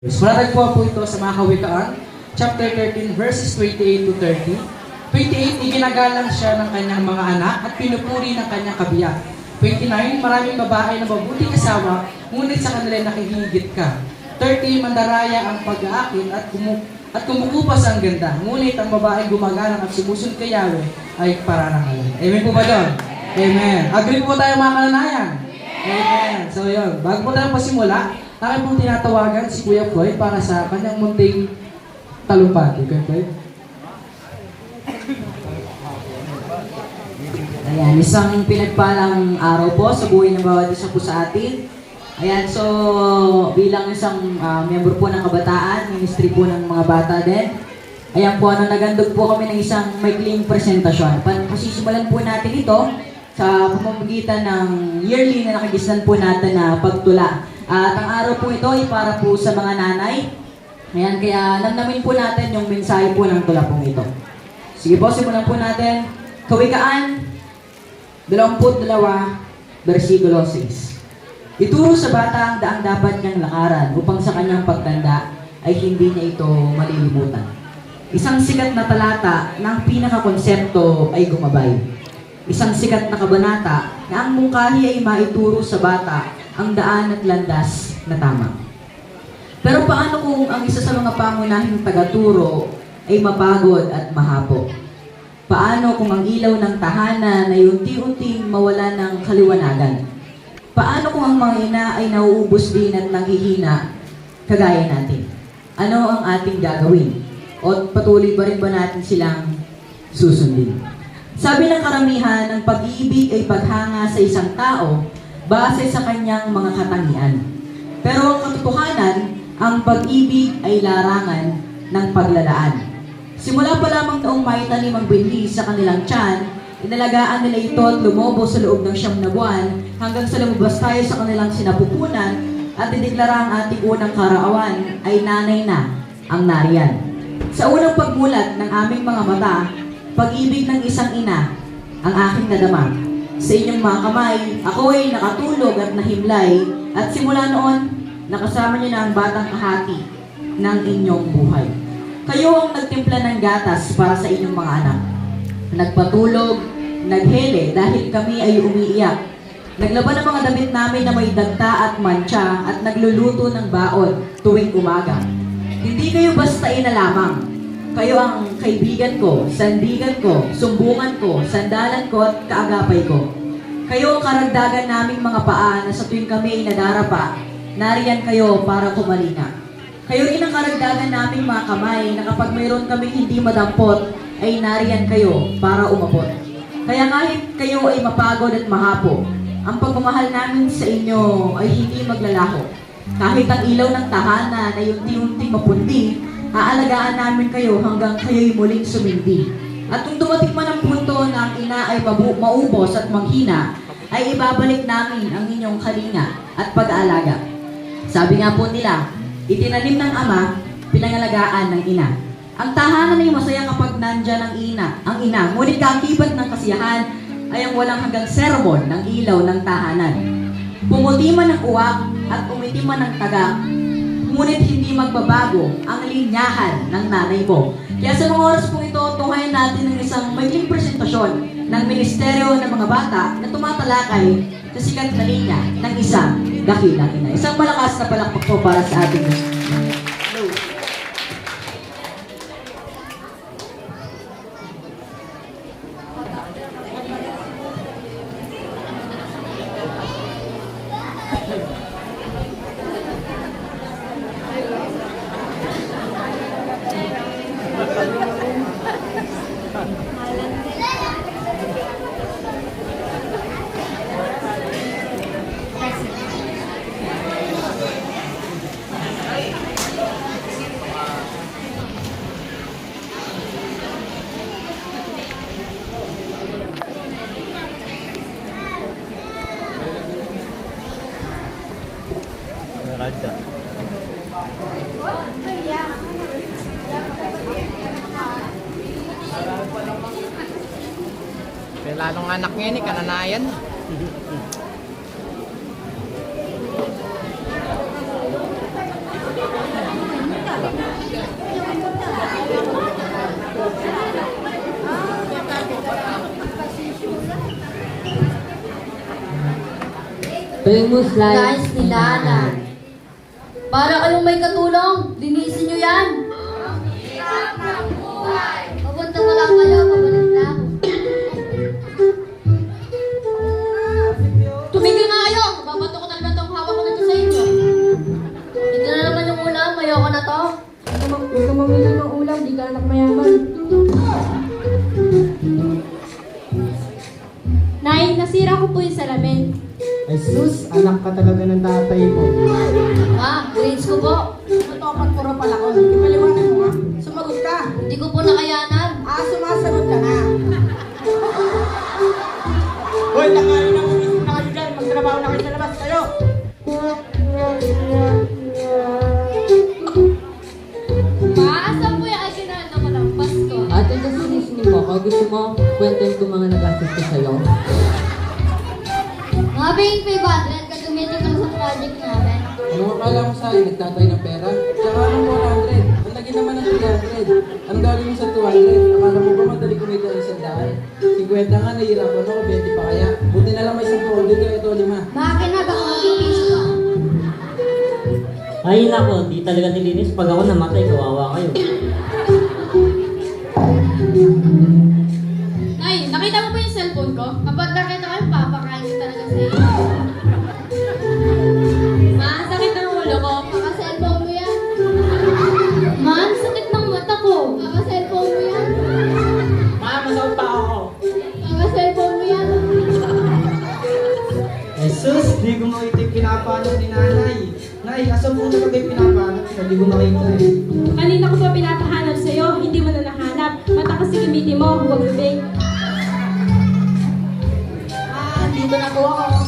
Matatagpuan po ito sa mga kawikaan, chapter 13, verses 28 to 30. 28, iginagalang siya ng kanyang mga anak at pinupuri ng kanyang kabiyak. 29, maraming babae na mabuting asawa, ngunit sa kanila nakihigit ka. 30, mandaraya ang pag-aakit at, kumu at kumukupas ang ganda. Ngunit ang babae gumagalang at sumusunod kay Yahweh ay parangalan. Amen po ba doon? Amen. Agree po tayo mga kananayan? Amen. So yun, bago po tayo pasimula, akin pong tinatawagan si Kuya Floyd para sa kanyang munting talumpati. Kuya Floyd? Ayan, isang pinagpalang araw po sa buhay ng bawat isa po sa atin. Ayan, so bilang isang ah, miyembro po ng kabataan, ministry po ng mga bata din. Ayan po, ano, nagandog po kami ng isang maikling presentasyon. Pa- Pasisimulan po natin ito sa pamamagitan ng yearly na nakagisnan po natin na pagtula. At ang araw po ito ay para po sa mga nanay. Ayan, kaya namnamin po natin yung mensahe po ng tula pong ito. Sige po, simulan po natin. Kawikaan 22, versikulo 6. Ituro sa bata ang daang dapat niyang lakaran upang sa kanyang pagtanda ay hindi niya ito malilimutan. Isang sikat na talata na ang pinakakonsepto ay gumabay. Isang sikat na kabanata na ang mungkahi ay maituro sa bata ang daan at landas na tama. Pero paano kung ang isa sa mga pangunahing tagaturo ay mapagod at mahapo? Paano kung ang ilaw ng tahanan ay unti-unting mawala ng kaliwanagan? Paano kung ang mga ina ay nauubos din at nanghihina kagaya natin? Ano ang ating gagawin? O patuloy pa rin ba natin silang susundin? Sabi ng karamihan, ang pag-ibig ay paghanga sa isang tao base sa kanyang mga katangian. Pero ang katotohanan, ang pag-ibig ay larangan ng paglalaan. Simula pa lamang noong may tanim ang binhi sa kanilang tiyan, inalagaan nila ito at lumobo sa loob ng siyam na buwan hanggang sa lumabas tayo sa kanilang sinapupunan at ideklara ang ating unang karaawan ay nanay na ang nariyan. Sa unang pagmulat ng aming mga mata, pag-ibig ng isang ina ang aking nadama. Sa inyong mga kamay, ako ay nakatulog at nahimlay at simula noon, nakasama niyo na ang batang kahati ng inyong buhay. Kayo ang nagtimpla ng gatas para sa inyong mga anak. Nagpatulog, naghele dahil kami ay umiiyak. Naglaban ng mga damit namin na may dagta at mantsa at nagluluto ng baon tuwing umaga. Hindi kayo basta ina. Kayo ang kaibigan ko, sandigan ko, sumbungan ko, sandalan ko at kaagapay ko. Kayo ang karagdagan naming mga paa na sa tuwing kami ay nadarapa, nariyan kayo para kumalina. Kayo rin ang karagdagan naming mga kamay na kapag mayroon kaming hindi madampot, ay nariyan kayo para umabot. Kaya kahit kayo ay mapagod at mahapo, ang pagmamahal namin sa inyo ay hindi maglalaho. Kahit ang ilaw ng tahanan ay unti-unti mapundi, aalagaan namin kayo hanggang kayo'y muling sumindi. At kung dumating man ang punto na ang ina ay maubos at manghina, ay ibabalik namin ang inyong kalinga at pag-aalaga. Sabi nga po nila, itinanim ng ama, pinangalagaan ng ina. Ang tahanan ay masaya kapag nandyan ang ina, ang ina. Ngunit kakibat ng kasiyahan ay ang walang hanggang sermon ng ilaw ng tahanan. Pumuti man ang uwak at umiti man ang taga, ngunit hindi magbabago ang linyahan ng nanay mo. Kaya sa mga oras pong ito, tunghayan natin ng isang maikling presentasyon ng Ministeryo ng mga Bata na tumatalakay sa sikat na linya ng isang dakilang ina. Isang malakas na palakpak po para sa ating mga anak niya ni kananayan. Famous life ni Lala. Para kayong may katulong. Ay sus, anak ka talaga ng tatay mo. Ma, grades ko po. Matopat puro pala ko. Ipaliwanag mo nga. Sumagot ka. Hindi ko po nakayanan. Ah, sumasagot ka na. Hoy, tangali na umisip na kayo dyan. Magtrabaho na kayo sa labas kayo. Ma, asan po yung aginaldo ko ng Pasko? Ate, kasi listening mo ako. Gusto mo kwenten ko mga nagastos ko sa'yo? Mga paying 500, gagamitin ko na sa project namin. Ano mo sa akin, nagtatay ng pera? Tsaka anong 100? Ang lagi naman ng 300. Ang gagawin mo sa 200? Akala mo ba madali kumita ng isang daan? 50 nga, nahihirapan ako, 20 pa kaya. Buti na lang may isang 200 kaya ito lima. Bakit na magpipis ka? Ay nako, di talaga nilinis. Pag ako namatay, kawawa kayo. Nay, nakita mo ba yung cellphone ko? Kapag nakita ko yung papakain ko ulo ko. Makita yung pinapanot ni nanay. Nay, asan po talaga yung pinapanot? Hindi ko makita eh. Kanina ko pa pinapahanap sa'yo, hindi mo na nahanap. Mata kasi gamitin mo, huwag bibig. glória.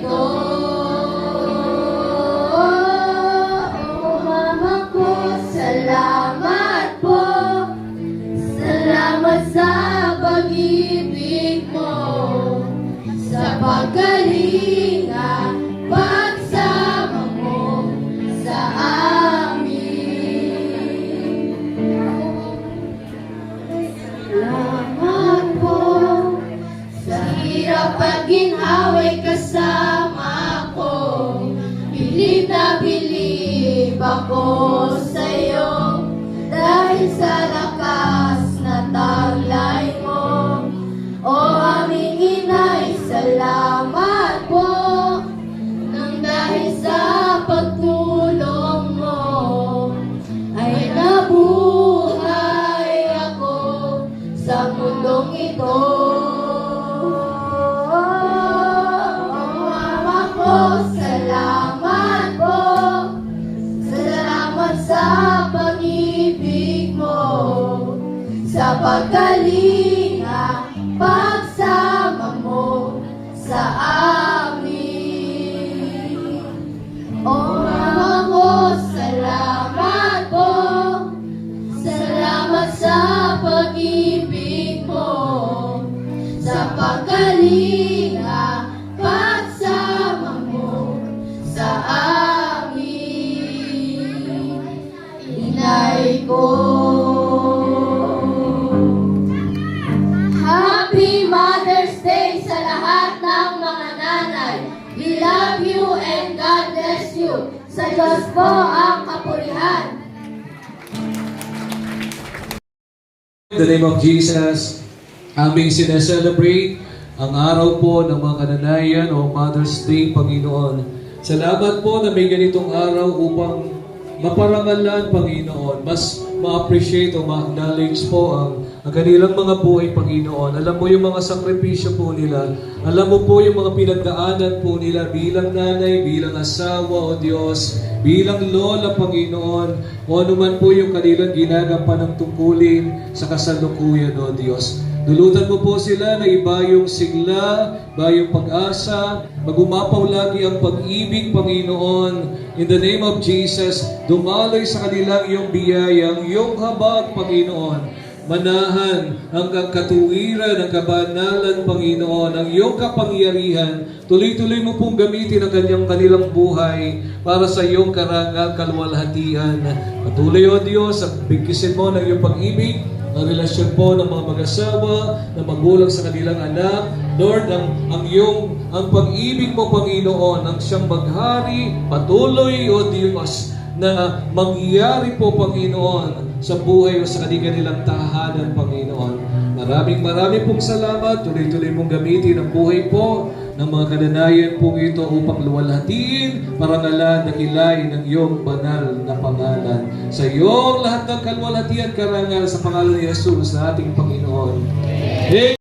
go. Pagkalinga, pagsama Diyos po ang kapurihan. In the name of Jesus, aming sineselebrate ang araw po ng mga kananayan o Mother's Day, Panginoon. Salamat po na may ganitong araw upang maparangalan, Panginoon. Mas ma-appreciate o ma-acknowledge po ang, ang kanilang mga buhay, Panginoon. Alam mo yung mga sakripisyo po nila. Alam mo po yung mga pinagdaanan po nila bilang nanay, bilang asawa, o Diyos, bilang lola, Panginoon, o ano man po yung kanilang ginagapan ng tungkulin sa kasalukuyan, o Diyos. Dulutan mo po sila na iba yung sigla, iba yung pag-asa, magumapaw lagi ang pag-ibig, Panginoon. In the name of Jesus, dumaloy sa kanilang iyong biyayang, iyong habag, Panginoon. Manahan ang katuwiran, ang kabanalan, Panginoon, ang iyong kapangyarihan. Tuloy-tuloy mo pong gamitin ang kanyang kanilang buhay para sa iyong karangal, kalwalhatian. Patuloy, O Diyos, at bigkisin mo ng iyong pag-ibig ang relasyon po ng mga mag-asawa, ng magulang sa kanilang anak. Lord, ang, ang iyong, ang pag-ibig mo, Panginoon, ang siyang maghari, patuloy, O Diyos, na mangyari po, Panginoon, sa buhay o sa kanilang tahanan, Panginoon. Maraming maraming pong salamat. Tuloy-tuloy mong gamitin ang buhay po ng mga kananayan pong ito upang luwalhatiin, parangalan, dakilain ng iyong banal na pangalan. Sa iyong lahat ng kalwalhatian, karangal sa pangalan ni Jesus na ating Panginoon. Amen.